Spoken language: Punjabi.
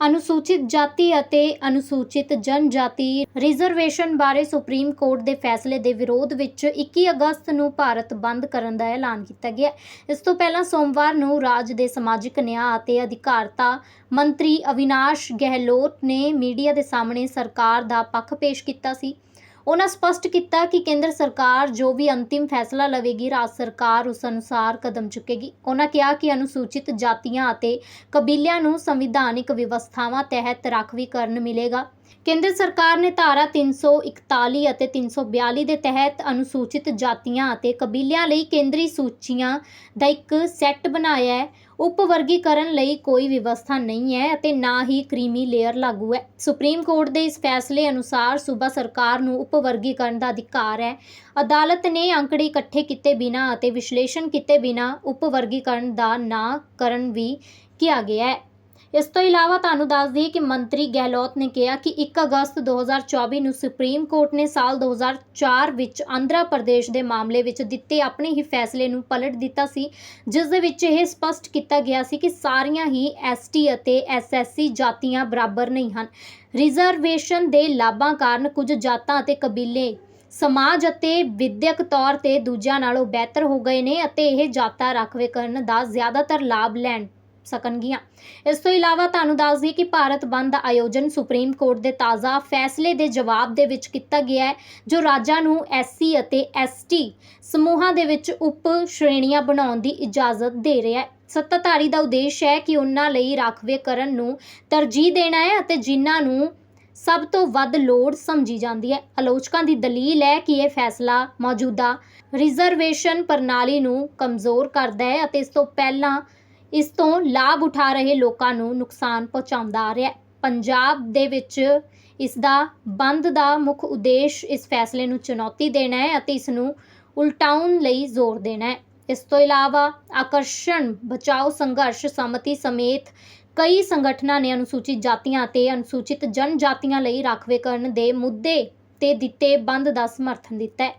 ਅਨੁਸੂਚਿਤ ਜਾਤੀ ਅਤੇ ਅਨੁਸੂਚਿਤ ਜਨਜਾਤੀ ਰਿਜ਼ਰਵੇਸ਼ਨ ਬਾਰੇ ਸੁਪਰੀਮ ਕੋਰਟ ਦੇ ਫੈਸਲੇ ਦੇ ਵਿਰੋਧ ਵਿੱਚ 21 ਅਗਸਤ ਨੂੰ ਭਾਰਤ ਬੰਦ ਕਰਨ ਦਾ ਐਲਾਨ ਕੀਤਾ ਗਿਆ। ਇਸ ਤੋਂ ਪਹਿਲਾਂ ਸੋਮਵਾਰ ਨੂੰ ਰਾਜ ਦੇ ਸਮਾਜਿਕ ਨਿਆਂ ਅਤੇ ਅਧਿਕਾਰਤਾ ਮੰਤਰੀ ਅਵਿਨਾਸ਼ ਗਹਿਲੋਤ ਨੇ ਮੀਡੀਆ ਦੇ ਸਾਹਮਣੇ ਸਰਕਾਰ ਦਾ ਪੱਖ ਪੇਸ਼ ਕੀਤਾ ਸੀ। ਉਹਨਾਂ ਸਪਸ਼ਟ ਕੀਤਾ ਕਿ ਕੇਂਦਰ ਸਰਕਾਰ ਜੋ ਵੀ ਅੰਤਿਮ ਫੈਸਲਾ ਲਵੇਗੀ, ਰਾਜ ਸਰਕਾਰ ਉਸ ਅਨੁਸਾਰ ਕਦਮ ਚੁੱਕੇਗੀ। ਉਹਨਾਂ ਕਿਹਾ ਕਿ ਅਨੁਸੂਚਿਤ ਜਾਤੀਆਂ ਅਤੇ ਕਬੀਲਿਆਂ ਨੂੰ ਸੰਵਿਧਾਨਿਕ ਵਿਵਸਥਾਵਾਂ ਤਹਿਤ ਰਾਖਵੀਕਰਨ ਮਿਲੇਗਾ। ਕੇਂਦਰ ਸਰਕਾਰ ਨੇ ਧਾਰਾ 341 ਅਤੇ 342 ਦੇ ਤਹਿਤ ਅਨੁਸੂਚਿਤ ਜਾਤੀਆਂ ਅਤੇ ਕਬੀਲਿਆਂ ਲਈ ਕੇਂਦਰੀ ਸੂਚੀਆਂ ਦਾ ਇੱਕ ਸੈੱਟ ਬਣਾਇਆ ਹੈ। ਉਪ ਵਰਗੀਕਰਨ ਲਈ ਕੋਈ ਵਿਵਸਥਾ ਨਹੀਂ ਹੈ ਅਤੇ ਨਾ ਹੀ ਕ੍ਰੀਮੀ ਲੇਅਰ ਲਾਗੂ ਹੈ। ਸੁਪਰੀਮ ਕੋਰਟ ਦੇ ਇਸ ਫੈਸਲੇ ਅਨੁਸਾਰ ਸੂਬਾ ਸਰਕਾਰ ਨੂੰ ਉਪ ਵਰਗੀਕਰਨ ਦਾ ਅਧਿਕਾਰ ਹੈ। ਅਦਾਲਤ ਨੇ ਅੰਕੜੇ ਇਕੱਠੇ ਕੀਤੇ ਬਿਨਾਂ ਅਤੇ ਵਿਸ਼ਲੇਸ਼ਣ ਕੀਤੇ ਬਿਨਾਂ ਉਪ ਵਰਗੀਕਰਨ ਦਾ ਨਾ ਕਰਨ ਵੀ ਕਿਹਾ ਗਿਆ ਹੈ। ਇਸ ਤੋਂ ਇਲਾਵਾ ਤੁਹਾਨੂੰ ਦੱਸ ਦਈਏ ਕਿ ਮੰਤਰੀ ਗਹਿਲੋਤ ਨੇ ਕਿਹਾ ਕਿ 1 ਅਗਸਤ 2024 ਨੂੰ ਸੁਪਰੀਮ ਕੋਰਟ ਨੇ ਸਾਲ 2004 ਵਿੱਚ ਆਂਧਰਾ ਪ੍ਰਦੇਸ਼ ਦੇ ਮਾਮਲੇ ਵਿੱਚ ਦਿੱਤੇ ਆਪਣੇ ਹੀ ਫੈਸਲੇ ਨੂੰ ਪਲਟ ਦਿੱਤਾ ਸੀ, ਜਿਸ ਦੇ ਵਿੱਚ ਇਹ ਸਪਸ਼ਟ ਕੀਤਾ ਗਿਆ ਸੀ ਕਿ ਸਾਰੀਆਂ ਹੀ ਐਸਟੀ ਅਤੇ ਐਸਐਸਸੀ ਜਾਤੀਆਂ ਬਰਾਬਰ ਨਹੀਂ ਹਨ। ਰਿਜ਼ਰਵੇਸ਼ਨ ਦੇ ਲਾਭਾਂ ਕਾਰਨ ਕੁਝ ਜਾਤਾਂ ਅਤੇ ਕਬੀਲੇ ਸਮਾਜ ਅਤੇ ਵਿਦਿਅਕ ਤੌਰ ਤੇ ਦੂਜਿਆਂ ਨਾਲੋਂ ਬਿਹਤਰ ਹੋ ਗਏ ਨੇ ਅਤੇ ਇਹ ਜਾਤਾਂ ਰਾਖਵੇ ਕਰਨ ਦਾ ਜ਼ਿਆਦਾਤਰ ਲਾਭ ਲੈਣ ਸਕਣਗੀਆਂ। ਇਸ ਤੋਂ ਇਲਾਵਾ ਤੁਹਾਨੂੰ ਦੱਸ ਦਈਏ ਕਿ ਭਾਰਤ ਬੰਦ ਦਾ ਆਯੋਜਨ ਸੁਪਰੀਮ ਕੋਰਟ ਦੇ ਤਾਜ਼ਾ ਫੈਸਲੇ ਦੇ ਜਵਾਬ ਦੇ ਵਿੱਚ ਕੀਤਾ ਗਿਆ ਹੈ, ਜੋ ਰਾਜਾਂ ਨੂੰ ਐਸਸੀ ਅਤੇ ਐਸਟੀ ਸਮੂਹਾਂ ਦੇ ਵਿੱਚ ਉਪ ਸ਼੍ਰੇਣੀਆਂ ਬਣਾਉਣ ਦੀ ਇਜਾਜ਼ਤ ਦੇ ਰਿਹਾ ਹੈ। ਸੱਤਾਧਾਰੀ ਦਾ ਉਦੇਸ਼ ਹੈ ਕਿ ਉਹਨਾਂ ਲਈ ਰਾਖਵੇ ਕਰਨ ਨੂੰ ਤਰਜੀਹ ਦੇਣਾ ਹੈ ਅਤੇ ਜਿਨ੍ਹਾਂ ਨੂੰ ਸਭ ਤੋਂ ਵੱਧ ਲੋੜ ਸਮਝੀ ਜਾਂਦੀ ਹੈ। ਆਲੋਚਕਾਂ ਦੀ ਦਲੀਲ ਹੈ ਕਿ ਇਹ ਫੈਸਲਾ ਮੌਜੂਦਾ ਰਿਜ਼ਰਵੇਸ਼ਨ ਪ੍ਰਣਾਲੀ ਨੂੰ ਕਮਜ਼ੋਰ ਕਰਦਾ ਹੈ ਅਤੇ ਇਸ ਤੋਂ ਪਹਿਲਾਂ ਇਸ ਤੋਂ ਲਾਭ ਉਠਾ ਰਹੇ ਲੋਕਾਂ ਨੂੰ ਨੁਕਸਾਨ ਪਹੁੰਚਾਉਂਦਾ ਆ ਰਿਹਾ ਹੈ। ਪੰਜਾਬ ਦੇ ਵਿੱਚ ਇਸ ਦਾ ਬੰਦ ਦਾ ਮੁੱਖ ਉਦੇਸ਼ ਇਸ ਫੈਸਲੇ ਨੂੰ ਚੁਣੌਤੀ ਦੇਣਾ ਹੈ ਅਤੇ ਇਸ ਨੂੰ ਉਲਟਾਉਣ ਲਈ ਜ਼ੋਰ ਦੇਣਾ ਹੈ। ਇਸ ਤੋਂ ਇਲਾਵਾ ਆਕਰਸ਼ਣ, ਬਚਾਓ ਸੰਘਰਸ਼ ਸਮਤੀ ਸਮੇਤ ਕਈ ਸੰਗਠਨਾਂ ਨੇ ਅਨੁਸੂਚਿਤ ਜਾਤੀਆਂ ਅਤੇ ਅਨੁਸੂਚਿਤ ਜਨਜਾਤੀਆਂ ਲਈ ਰਾਖਵੇਕਰਨ ਦੇ ਮੁੱਦੇ ਤੇ ਦਿੱਤੇ ਬੰਦ ਦਾ ਸਮਰਥਨ ਦਿੱਤਾ ਹੈ।